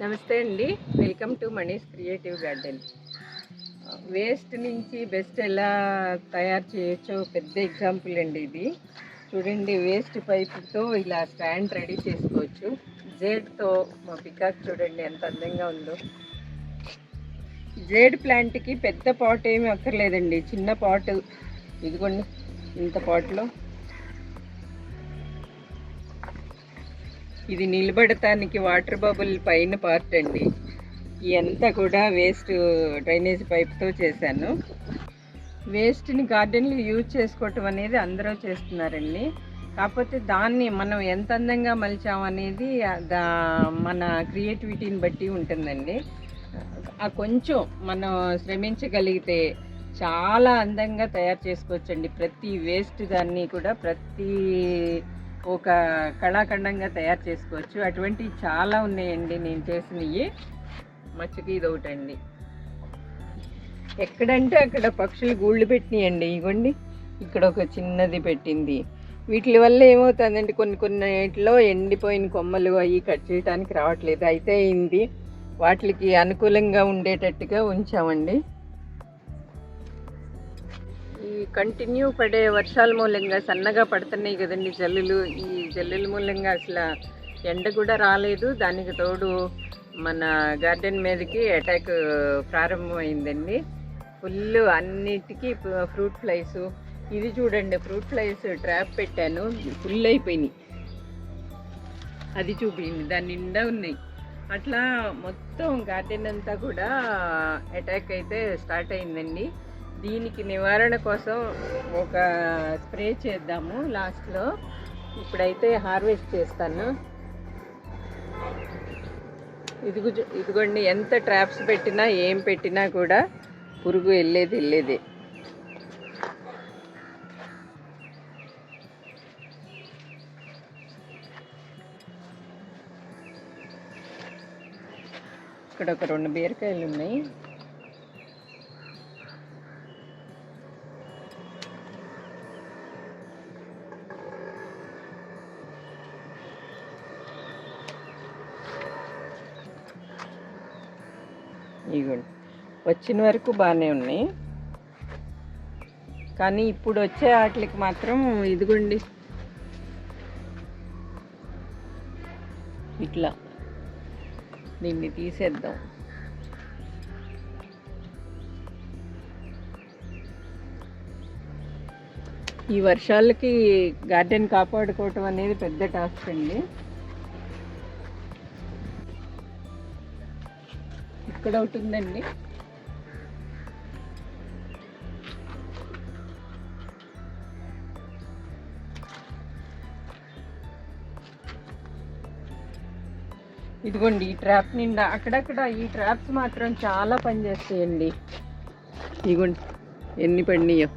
నమస్తే అండి. Welcome to Manish creative garden. Waste నుంచి బెస్ట్ ఎలా తయారు చేయొచ్చో పెద్ద ఎగ్జాంపుల్ అండి ఇది. చూడండి వేస్ట్ పైపుతో ఇలా స్టాండ్ రెడీ చేసుకోవచ్చు. జేడ్తో మా పికాక్ చూడండి ఎంత అందంగా ఉందో. జేడ్ ప్లాంట్కి పెద్ద పాట్ ఏమీ అక్కర్లేదండి. చిన్న పాట్. ఇదిగోండి ఇంత పాట్లో. ఇది నిలబడటానికి వాటర్ బబుల్ పైన పార్ట్ అండి. ఇదంతా కూడా వేస్ట్ డ్రైనేజ్ పైప్తో చేశాను. వేస్ట్ని గార్డెన్లు యూజ్ చేసుకోవటం అనేది అందరూ చేస్తున్నారండి. కాకపోతే దాన్ని మనం ఎంత అందంగా మలిచామనేది దా మన క్రియేటివిటీని బట్టి ఉంటుందండి. ఆ కొంచెం మనం శ్రమించగలిగితే చాలా అందంగా తయారు చేసుకోవచ్చండి. ప్రతి వేస్ట్ దాన్ని కూడా ప్రతి ఒక కళాఖండంగా తయారు చేసుకోవచ్చు. అటువంటివి చాలా ఉన్నాయండి నేను చేసినవి. మచ్చకి ఇది ఒకటండి ఎక్కడంటే అక్కడ పక్షులు గూళ్ళు పెట్టినాయండి. ఇగోండి ఇక్కడ ఒక చిన్నది పెట్టింది. వీటి వల్ల ఏమవుతుందంటే కొన్ని కొన్నిట్లో ఎండిపోయిన కొమ్మలు అవి కట్ చేయడానికి రావట్లేదు. అయితే అయింది వాటికి అనుకూలంగా ఉండేటట్టుగా ఉంచామండి. ఈ కంటిన్యూ పడే వర్షాల మూలంగా సన్నగా పడుతున్నాయి కదండి జల్లులు. ఈ జల్లుల మూలంగా అసలు ఎండ కూడా రాలేదు. దానికి తోడు మన గార్డెన్ మీదకి అటాక్ ప్రారంభమైందండి. ఫుల్ అన్నిటికీ ఫ్రూట్ ఫ్లైస్. ఇది చూడండి ఫ్రూట్ ఫ్లైస్ ట్రాప్ పెట్టాను. ఫుల్ అయిపోయినాయి. అది చూపించింది దాని నిండా ఉన్నాయి. అట్లా మొత్తం గార్డెన్ అంతా కూడా అటాక్ అయితే స్టార్ట్ అయిందండి. దీనికి నివారణ కోసం ఒక స్ప్రే చేద్దాము లాస్ట్లో. ఇప్పుడైతే హార్వెస్ట్ చేస్తాను. ఇదిగు ఇదిగోండి ఎంత ట్రాప్స్ పెట్టినా ఏం పెట్టినా కూడా పురుగు వెళ్ళేది వెళ్ళేది. ఇక్కడ ఒక రెండు బీరకాయలు ఉన్నాయి వచ్చిన వరకు బాగానే ఉన్నాయి. కానీ ఇప్పుడు వచ్చే వాటికి మాత్రం ఇదిగోండి. ఇట్లా. దీన్ని తీసేద్దాం. ఈ వర్షాలకి గార్డెన్ కాపాడుకోవటం అనేది పెద్ద టాస్క్ అండి. ఇక్కడ ఒకటి ఉందండి. ఇదిగోండి ఈ ట్రాప్ నిండా అక్కడక్కడ ఈ ట్రాప్స్ మాత్రం చాలా పనిచేస్తాయండి. ఇదిగోండి ఎన్ని పడినాయో.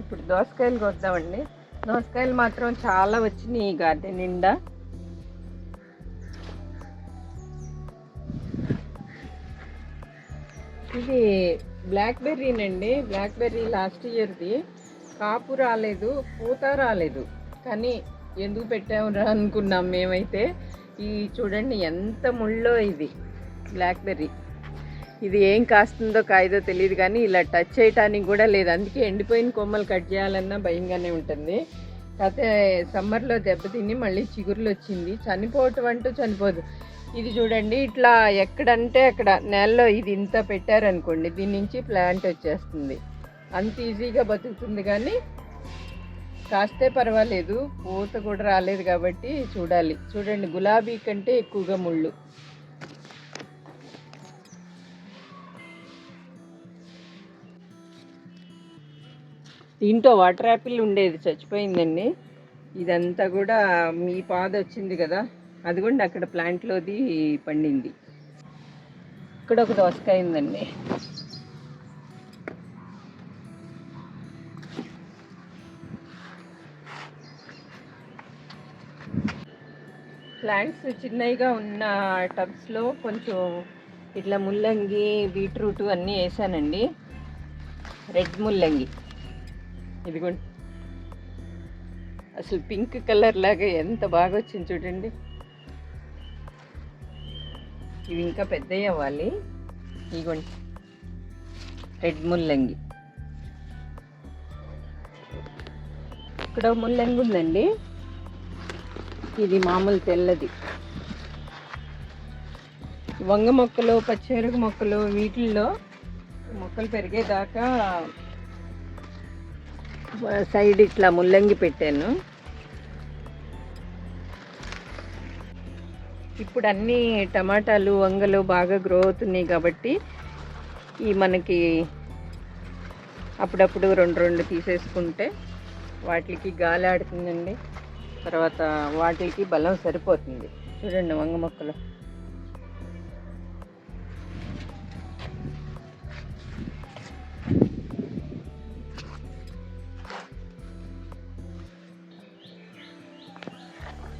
ఇప్పుడు దోసకాయలు కొద్దామండి దోసకాయలు మాత్రం చాలా వచ్చినాయి ఈ గార్డెన్ నిండా. ఇది బ్లాక్ బెర్రీనండి బ్లాక్ బెర్రీ లాస్ట్ ఇయర్ది కాపు రాలేదు పూత రాలేదు. కానీ ఎందుకు పెట్టామురా అనుకున్నాం మేమైతే. ఈ చూడండి ఎంత ముళ్ళో ఇది బ్లాక్ బెర్రీ ఇది ఏం కాస్తుందో కాయదో తెలియదు కానీ ఇలా టచ్ చేయటానికి కూడా లేదు. అందుకే ఎండిపోయిన కొమ్మలు కట్ చేయాలన్నా భయంగానే ఉంటుంది. కాకపోతే సమ్మర్లో దెబ్బతిని మళ్ళీ చిగురులు వచ్చింది. చనిపోవటం అంటూ చనిపోదు. ఇది చూడండి ఇట్లా ఎక్కడంటే అక్కడ నేలలో ఇది ఇంత పెట్టారనుకోండి దీని నుంచి ప్లాంట్ వచ్చేస్తుంది. అంత ఈజీగా బతుకుతుంది కానీ కాస్తే పర్వాలేదు పూత కూడా రాలేదు కాబట్టి చూడాలి. చూడండి గులాబీ కంటే ఎక్కువగా ముళ్ళు. దీంట్లో వాటర్ యాపిల్ ఉండేది చచ్చిపోయిందండి. ఇదంతా కూడా మీ పాద వచ్చింది కదా అదిగోండి అక్కడ ప్లాంట్లోది పండింది. ఇక్కడ ఒక దోసకాయ ఉందండి. ప్లాంట్స్ చిన్నవిగా ఉన్న టబ్స్లో కొంచెం ఇట్లా ముల్లంగి బీట్రూట్ అన్నీ వేసానండి రెడ్ ముల్లంగి. ఇదిగోండి. అసలు పింక్ కలర్ లాగా ఎంత బాగా వచ్చింది చూడండి. ఇవి ఇంకా పెద్దవి అవ్వాలి. ఇదిగోండి. రెడ్ ముల్లంగి. ఇక్కడ ముల్లంగి ఉందండి. ఇది మామూలు తెల్లది. వంగ మొక్కలు పచ్చిమిరప మొక్కలు వీటిల్లో మొక్కలు పెరిగేదాకా సైడ్ ఇట్లా ముల్లంగి పెట్టాను. ఇప్పుడు అన్ని టమాటాలు వంగలు బాగా గ్రో అవుతున్నాయి కాబట్టి ఈ మనకి అప్పుడప్పుడు రెండు రెండు తీసేసుకుంటే వాటికి గాలి ఆడుతుందండి. తర్వాత వాటికి బలం సరిపోతుంది. చూడండి వంగ మొక్కలు.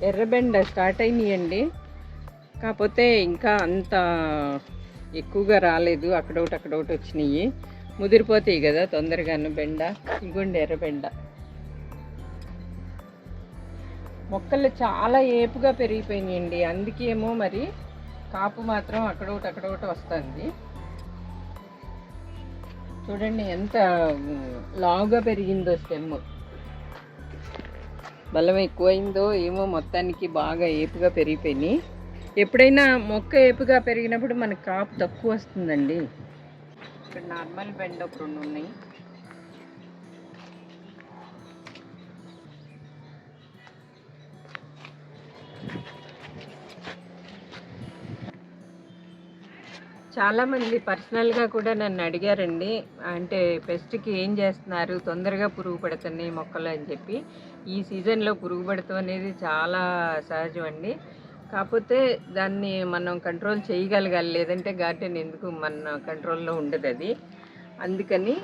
ఎర్రబెండ స్టార్ట్ అయినాయండి. కాకపోతే ఇంకా అంత ఎక్కువగా రాలేదు. అక్కడొకటి అక్కడొకటి వచ్చినాయి. ముదిరిపోతాయి కదా తొందరగాను బెండ. ఇగోండి ఎర్రబెండ. మొక్కలు చాలా ఏపుగా పెరిగిపోయినాయండి. అందుకేమో మరి కాపు మాత్రం అక్కడొకటి అక్కడొకటి వస్తుంది. చూడండి ఎంత లావుగా పెరిగిందో స్టెమ్ బలం ఎక్కువైందో ఏమో మొత్తానికి బాగా ఏపుగా పెరిగిపోయినాయి. ఎప్పుడైనా మొక్క ఏపుగా పెరిగినప్పుడు మనకు కాపు తక్కువ వస్తుందండి. ఇక్కడ నార్మల్ బెండ ఒక రెండు ఉన్నాయి. చాలామంది పర్సనల్గా కూడా నన్ను అడిగారండి. అంటే పెస్ట్కి ఏం చేస్తున్నారు? తొందరగా పురుగు పడుతున్నాయి మొక్కలు అని చెప్పి. ఈ సీజన్లో పురుగు పడతాం అనేది చాలా సహజం అండి. కాకపోతే దాన్ని మనం కంట్రోల్ చేయగలగాలి. లేదంటే గార్డెన్ ఎందుకు మన కంట్రోల్లో ఉండదు అది. అందుకని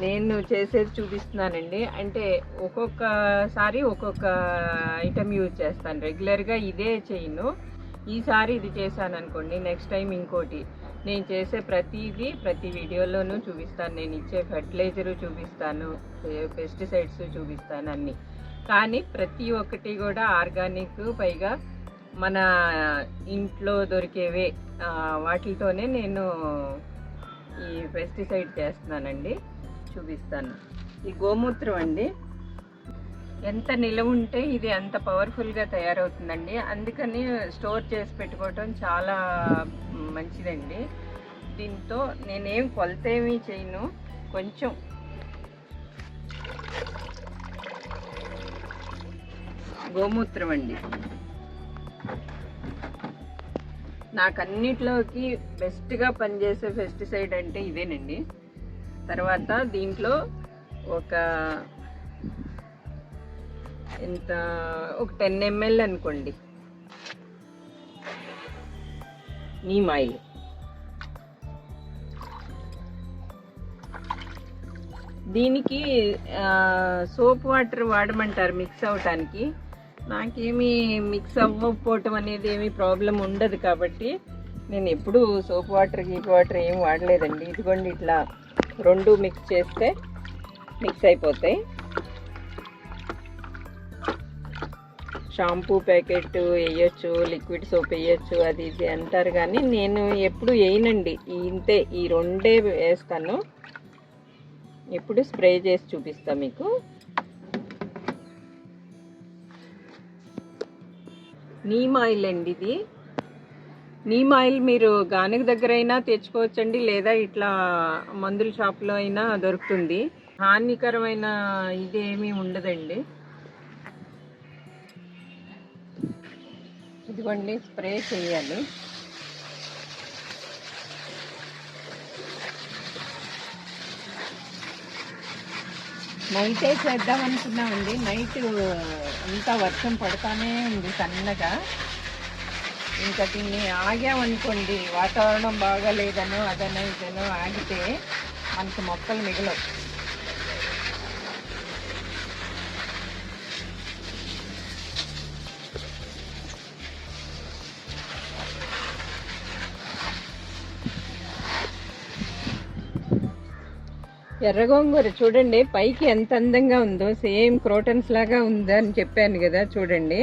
నేను చేసేది చూపిస్తున్నానండి. అంటే ఒక్కొక్కసారి ఒక్కొక్క ఐటెం యూజ్ చేస్తాను. రెగ్యులర్గా ఇదే చేయను. ఈసారి ఇది చేశాను అనుకోండి నెక్స్ట్ టైం ఇంకోటి. నేను చేసే ప్రతిదీ ప్రతి వీడియోలోనూ చూపిస్తాను. నేను ఇచ్చే ఫెర్టిలైజర్ చూపిస్తాను పెస్టిసైడ్స్ చూపిస్తాను అన్నీ. కానీ ప్రతి ఒక్కటి కూడా ఆర్గానిక్ పైగా మన ఇంట్లో దొరికేవే వాటితోనే నేను ఈ పెస్టిసైడ్ చేస్తున్నానండి. చూపిస్తాను. ఈ గోమూత్రం అండి. ఎంత నిలవ ఉంటే ఇది అంత పవర్ఫుల్గా తయారవుతుందండి. అందుకని స్టోర్ చేసి పెట్టుకోవటం చాలా మంచిదండి. దీంతో నేనేం కొలత ఏమీ చేయను. కొంచెం. గోమూత్రం అండి. నాకు అన్నిట్లోకి బెస్ట్గా పనిచేసే పెస్టిసైడ్ అంటే ఇదేనండి. తర్వాత దీంట్లో ఒక ఎంత ఒక టెన్ ఎంఎల్ అనుకోండి. నీమ్ ఆయిల్ దీనికి సోప్ వాటర్ వాడమంటారు మిక్స్ అవటానికి. నాకేమీ మిక్స్ అవ్వకపోవటం అనేది ఏమీ ప్రాబ్లం ఉండదు కాబట్టి నేను ఎప్పుడు సోప్ వాటర్ గీప్ వాటర్ ఏం వాడలేదండి. ఇదిగోండి ఇట్లా రెండు మిక్స్ చేస్తే మిక్స్ అయిపోతాయి. షాంపూ ప్యాకెట్ వేయచ్చు లిక్విడ్ సోప్ వేయచ్చు అది ఇది అంటారు. కానీ నేను ఎప్పుడు వేయనండి. ఇంతే ఈ రెండే వేస్తాను. ఎప్పుడు స్ప్రే చేసి చూపిస్తా మీకు. నీమ్ ఆయిల్ అండి ఇది. నీమ్ ఆయిల్ మీరు గానుగ దగ్గర అయినా తెచ్చుకోవచ్చండి లేదా ఇట్లా మందుల షాప్లో అయినా దొరుకుతుంది. హానికరమైన ఇది ఏమీ ఉండదండి. ఇదిగోండి స్ప్రే చేయాలి. నైటే చేద్దాం అనుకున్నామండి. నైట్ అంతా వర్షం పడతానే ఉంది సన్నగా. ఇంకా దీన్ని ఆగామనుకోండి వాతావరణం బాగాలేదనో అదనో ఇదనో ఆగితే మనకు మొక్కలు మిగలవు. ఎర్ర గోంగూర చూడండి పైకి ఎంత అందంగా ఉందో సేమ్ క్రోటన్స్ లాగా ఉందని అని చెప్పాను కదా చూడండి.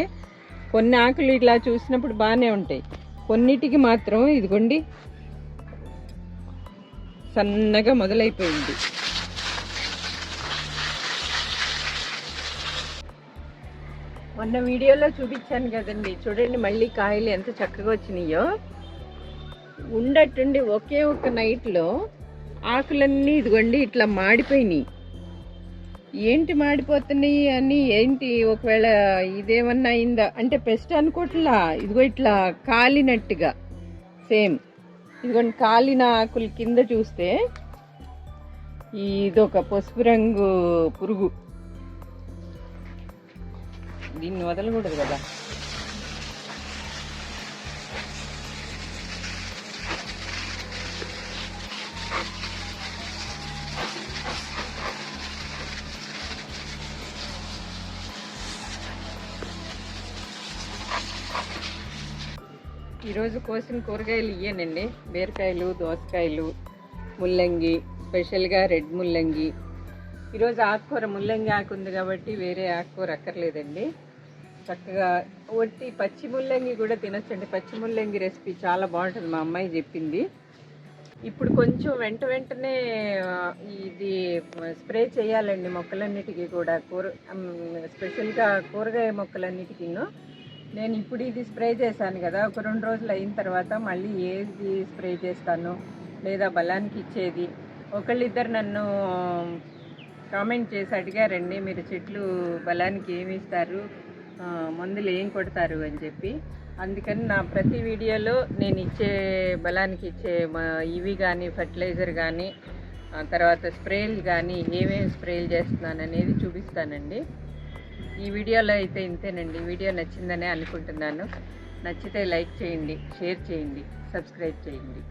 కొన్ని ఆకులు ఇట్లా చూసినప్పుడు బాగానే ఉంటాయి. కొన్నిటికి మాత్రం ఇదిగోండి సన్నగా మొదలైపోయింది. మొన్న వీడియోలో చూపించాను కదండి చూడండి మళ్ళీ కాయలు ఎంత చక్కగా వచ్చినాయో. ఉండట్టుండి ఒకే ఒక నైట్లో ఆకులన్నీ ఇదిగోండి ఇట్లా మాడిపోయినాయి. ఏంటి మాడిపోతున్నాయి అని ఏంటి ఒకవేళ ఇదేమన్నా అయిందా? అంటే పెస్ట్ అనుకోట్లా ఇదిగో ఇట్లా కాలినట్టుగా సేమ్. ఇదిగోండి కాలిన ఆకుల కింద చూస్తే ఇదొక పసుపు రంగు పురుగు. దీన్ని వదలకూడదు కదా? ఈరోజు కోసిన కూరగాయలు ఇయ్యానండి. బీరకాయలు దోసకాయలు ముల్లంగి స్పెషల్గా రెడ్ ముల్లంగి. ఈరోజు ఆకుకూర ముల్లంగి ఆకు ఉంది కాబట్టి వేరే ఆకుకూర అక్కర్లేదండి. చక్కగా ఒట్టి పచ్చి ముల్లంగి కూడా తినొచ్చండి. పచ్చి ముల్లంగి రెసిపీ చాలా బాగుంటుంది మా అమ్మాయి చెప్పింది. ఇప్పుడు కొంచెం వెంట వెంటనే ఇది స్ప్రే చేయాలండి మొక్కలన్నిటికీ కూడా. కూర స్పెషల్గా కూరగాయ మొక్కలన్నిటికీను. నేను ఇప్పుడు ఇది స్ప్రే చేశాను కదా ఒక రెండు రోజులు అయిన తర్వాత మళ్ళీ ఏది స్ప్రే చేస్తాను లేదా బలానికి ఇచ్చేది? ఒకళ్ళిద్దరు నన్ను కామెంట్ చేసి అడిగారండి మీరు చెట్లు బలానికి ఏమి ఇస్తారు? మందులు ఏం కొడతారు? అని చెప్పి. అందుకని నా ప్రతి వీడియోలో నేను ఇచ్చే బలానికి ఇచ్చే ఇవి కానీ ఫర్టిలైజర్ కానీ తర్వాత స్ప్రేలు కానీ ఏమేమి స్ప్రేలు చేస్తున్నాను అనేది చూపిస్తానండి. ఈ వీడియోలో అయితే ఇంతేనండి. వీడియో నచ్చిందనే అనుకుంటున్నాను. నచ్చితే లైక్ చేయండి షేర్ చేయండి సబ్స్క్రైబ్ చేయండి.